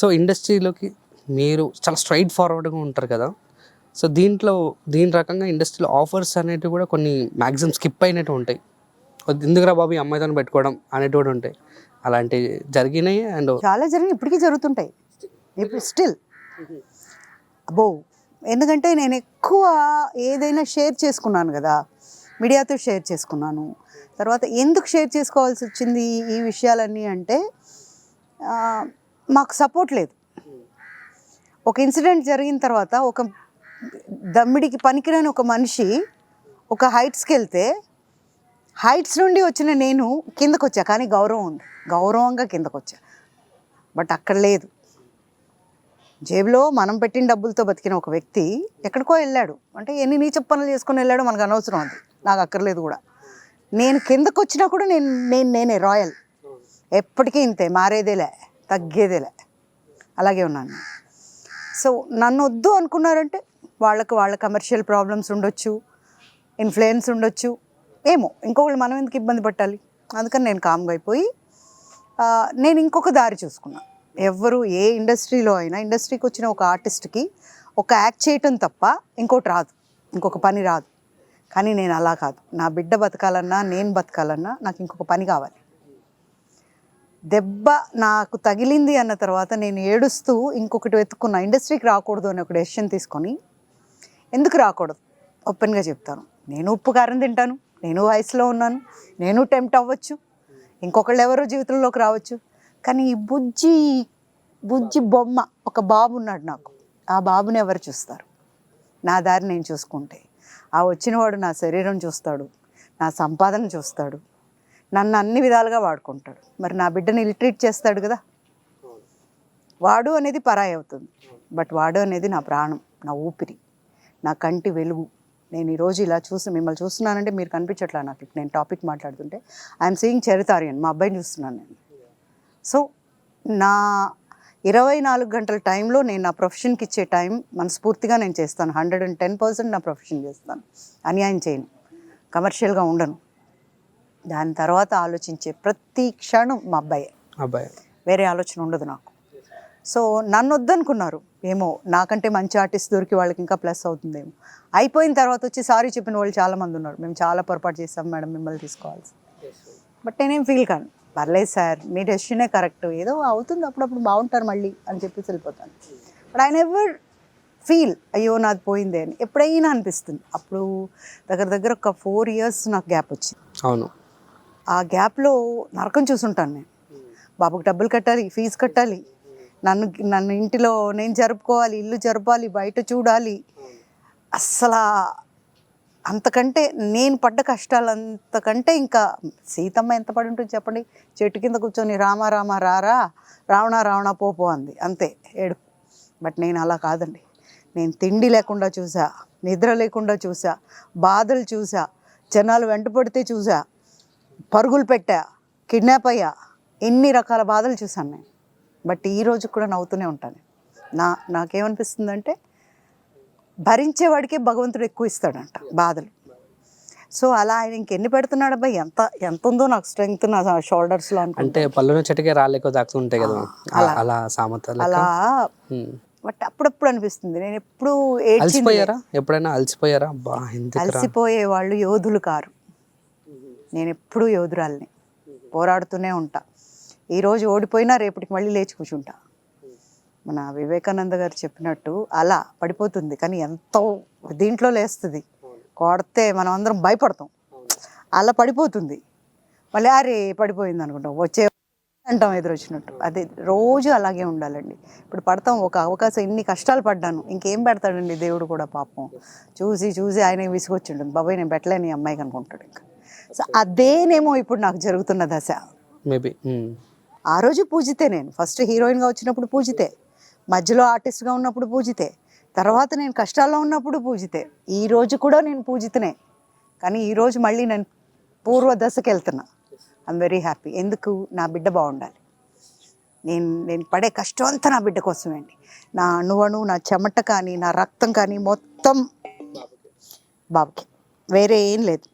So ఇండస్ట్రీలోకి మీరు చాలా స్ట్రైట్ ఫార్వర్డ్గా ఉంటారు కదా. సో దీంట్లో దీని రకంగా ఇండస్ట్రీలో ఆఫర్స్ అనేటివి కూడా కొన్ని మ్యాక్సిమం స్కిప్ అయినట్టు ఉంటాయి. ఎందుకురా బాబు ఈ అమ్మాయితో పెట్టుకోవడం అనేటివి కూడా ఉంటాయి. అలాంటివి జరిగినాయి అండ్ చాలా జరిగి ఇప్పటికీ జరుగుతుంటాయి. ఇప్పుడు స్టిల్ అబ్బో ఎందుకంటే నేను ఎక్కువ ఏదైనా షేర్ చేసుకున్నాను కదా. మీడియాతో షేర్ చేసుకున్నాను. తర్వాత ఎందుకు షేర్ చేసుకోవాల్సి వచ్చింది ఈ విషయాలన్నీ అంటే మాకు సపోర్ట్ లేదు. ఒక ఇన్సిడెంట్ జరిగిన తర్వాత ఒక దమ్మిడికి పనికిరాని ఒక మనిషి ఒక హైట్స్కి వెళ్తే హైట్స్ నుండి వచ్చిన నేను కిందకు వచ్చా కానీ గౌరవం ఉంది గౌరవంగా కిందకు వచ్చా బట్ అక్కడ లేదు. జేబులో మనం పెట్టిన డబ్బులతో బతికిన ఒక వ్యక్తి ఎక్కడికో వెళ్ళాడు. అంటే ఎన్ని నీచ పనులు చేసుకొని వెళ్ళాడో మనకు అనవసరం అది. నాకు అక్కర్లేదు కూడా. నేను కిందకు వచ్చినా కూడా నేను నేను నేనే రాయల్. ఎప్పటికీ ఇంతే మారేదేలే. తగ్గేదేలే. అలాగే ఉన్నాను. సో నన్ను వద్దు అనుకున్నారంటే వాళ్ళకు వాళ్ళ కమర్షియల్ ప్రాబ్లమ్స్ ఉండొచ్చు ఇన్ఫ్లుయెన్స్ ఉండొచ్చు ఏమో. ఇంకొకళ్ళు మనం ఎందుకు ఇబ్బంది పట్టాలి? అందుకని నేను కామ్గా అయిపోయి నేను ఇంకొక దారి చూసుకున్నా. ఎవ్వరు ఏ ఇండస్ట్రీలో అయినా ఇండస్ట్రీకి వచ్చిన ఒక ఆర్టిస్ట్కి ఒక యాక్ట్ చేయటం తప్ప ఇంకోటి రాదు. ఇంకొక పని రాదు. కానీ నేను అలా కాదు. నా బిడ్డ బతకాలన్నా నేను బతకాలన్నా నాకు ఇంకొక పని కావాలి. దెబ్బ నాకు తగిలింది అన్న తర్వాత నేను ఏడుస్తూ ఇంకొకటి వెతుక్కున్నా ఇండస్ట్రీకి రాకూడదు అని ఒక డెసిషన్ తీసుకొని ఎందుకు రాకూడదు? ఓపెన్గా చెప్తాను. నేను ఉప్పు కారం తింటాను నేను వయసులో ఉన్నాను నేను టెంప్ట్ అవ్వచ్చు ఇంకొకళ్ళు ఎవరో జీవితంలోకి రావచ్చు. కానీ ఈ బుజ్జి బుజ్జి బొమ్మ ఒక బాబు ఉన్నాడు నాకు. ఆ బాబుని ఎవరు చూస్తారు? నా దారి నేను చూసుకుంటే. ఆ వచ్చినవాడు నా శరీరం చూస్తాడు నా సంపాదన చూస్తాడు నన్ను అన్ని విధాలుగా వాడుకుంటాడు. మరి నా బిడ్డని ఇల్ట్రీట్ చేస్తాడు కదా? వాడు అనేది పరాయి అవుతుంది. బట్ వాడు అనేది నా ప్రాణం నా ఊపిరి నా కంటి వెలుగు. నేను ఈరోజు ఇలా చూసి మిమ్మల్ని చూస్తున్నానంటే మీరు కనిపించట్లా నాకు. నేను టాపిక్ మాట్లాడుతుంటే ఐఎమ్ సీయింగ్ చరితారియన్ మా అబ్బాయిని చూస్తున్నాను నేను. సో నా ఇరవై నాలుగు గంటల టైంలో నేను నా ప్రొఫెషన్కి ఇచ్చే టైం మనస్ఫూర్తిగా నేను చేస్తాను. హండ్రెడ్ అండ్ టెన్ పర్సెంట్ నా ప్రొఫెషన్ చేస్తాను. అన్యాయం చేయను. కమర్షియల్గా ఉండను. దాని తర్వాత ఆలోచించే ప్రతి క్షణం మా అబ్బాయే. అబ్బాయి. వేరే ఆలోచన ఉండదు నాకు. సో నన్ను వద్దనుకున్నారు ఏమో నాకంటే మంచి ఆర్టిస్ట్ దొరికి వాళ్ళకి ఇంకా ప్లస్ అవుతుందేమో. అయిపోయిన తర్వాత వచ్చి సారీ చెప్పిన వాళ్ళు చాలామంది ఉన్నారు. మేము చాలా పొరపాటు చేస్తాం మేడం మిమ్మల్ని తీసుకోవాల్సి. బట్ నేనేం ఫీల్ కాను. పర్లేదు సార్ మీ డెసిషనే కరెక్ట్. ఏదో అవుతుంది అప్పుడప్పుడు బాగుంటారు మళ్ళీ అని చెప్పేసి వెళ్ళిపోతాను. బట్ ఐ నెవర్ ఫీల్ అయ్యో నాది పోయిందే అని. ఎప్పుడైనా అనిపిస్తుంది. అప్పుడు దగ్గర దగ్గర ఒక ఫోర్ ఇయర్స్ నాకు గ్యాప్ వచ్చింది. అవును. ఆ గ్యాప్లో నరకం చూసుంటాను నేను. బాబుకి డబ్బులు కట్టాలి ఫీజు కట్టాలి. నన్ను నన్ను ఇంటిలో నేను జరుపుకోవాలి ఇల్లు జరపాలి బయట చూడాలి. అస్సలు అంతకంటే నేను పడ్డ కష్టాలు అంతకంటే ఇంకా సీతమ్మ ఎంత పడి ఉంటుంది చెప్పండి? చెట్టు కింద కూర్చొని రామ రామ రారా రావణ రావణ పోపో అంది. అంతే ఏడు బట్ నేను అలా కాదండి. నేను తిండి లేకుండా చూసా నిద్ర లేకుండా చూసా బాధలు చూసా జనాలు వెంటపడితే చూసా పరుగులు పెట్టా కిడ్నాప్ అయ్యా. ఎన్ని రకాల బాధలు చూసాను నేను. బట్ ఈ రోజు కూడా నవ్వుతూనే ఉంటాను. నా నాకేమనిపిస్తుందంటే భరించేవాడికే భగవంతుడు ఎక్కువ ఇస్తాడంట బాధలు. సో అలా ఆయన ఇంకెన్ని పెడుతున్నాడు అబ్బాయి ఎంత ఎంత ఉందో నాకు స్ట్రెంగ్త్ నా షోల్డర్స్లో అంటే పళ్ళున చెట్టుకే రాలేకో దాక్కుతుంటాయి కదా. అలా. లెక్క. అలా. బట్ అప్పుడప్పుడు అనిపిస్తుంది. నేను ఎప్పుడు అలసిపోయారా? ఎప్పుడైనా అలసిపోయారా? అలసిపోయే వాళ్ళు యోధులు కారు. నేను ఎప్పుడూ యోధురాల్ని. పోరాడుతూనే ఉంటా. ఈరోజు ఓడిపోయినా రేపటికి మళ్ళీ లేచి కూర్చుంటా. మన వివేకానంద గారు చెప్పినట్టు అలా పడిపోతుంది. కానీ ఎంతో దీంట్లో లేస్తుంది. కొడితే మనం అందరం భయపడతాం. అలా పడిపోతుంది. మళ్ళీ అరే పడిపోయింది అనుకుంటాం వచ్చే అంటాం ఎదురొచ్చినట్టు. అదే రోజు అలాగే ఉండాలండి. ఇప్పుడు పడతాం. ఒక అవకాశం ఇన్ని కష్టాలు పడ్డాను. ఇంకేం పెడతాడండి దేవుడు కూడా పాపం. చూసి చూసి ఆయన విసుగొచ్చిండు. బాబాయ్ నేను పెట్టలేని ఈ అమ్మాయికి అనుకుంటాడు ఇంకా. సో అదేనేమో ఇప్పుడు నాకు జరుగుతున్న దశ. మేబీ ఆ రోజు పూజితే నేను. ఫస్ట్ హీరోయిన్గా వచ్చినప్పుడు పూజితే. మధ్యలో ఆర్టిస్ట్గా ఉన్నప్పుడు పూజితే. తర్వాత నేను కష్టాల్లో ఉన్నప్పుడు పూజితే. ఈ రోజు కూడా నేను పూజితనే. కానీ ఈ రోజు మళ్ళీ నేను పూర్వ దశకి వెళ్తున్నా. ఐఎమ్ వెరీ హ్యాపీ ఎందుకు? నా బిడ్డ బాగుండాలి. నేను నేను పడే కష్టం అంతా నా బిడ్డ కోసమే అండి నా అణువణు నా చెమట కానీ నా రక్తం కానీ మొత్తం బాబుకి. వేరే ఏం లేదు.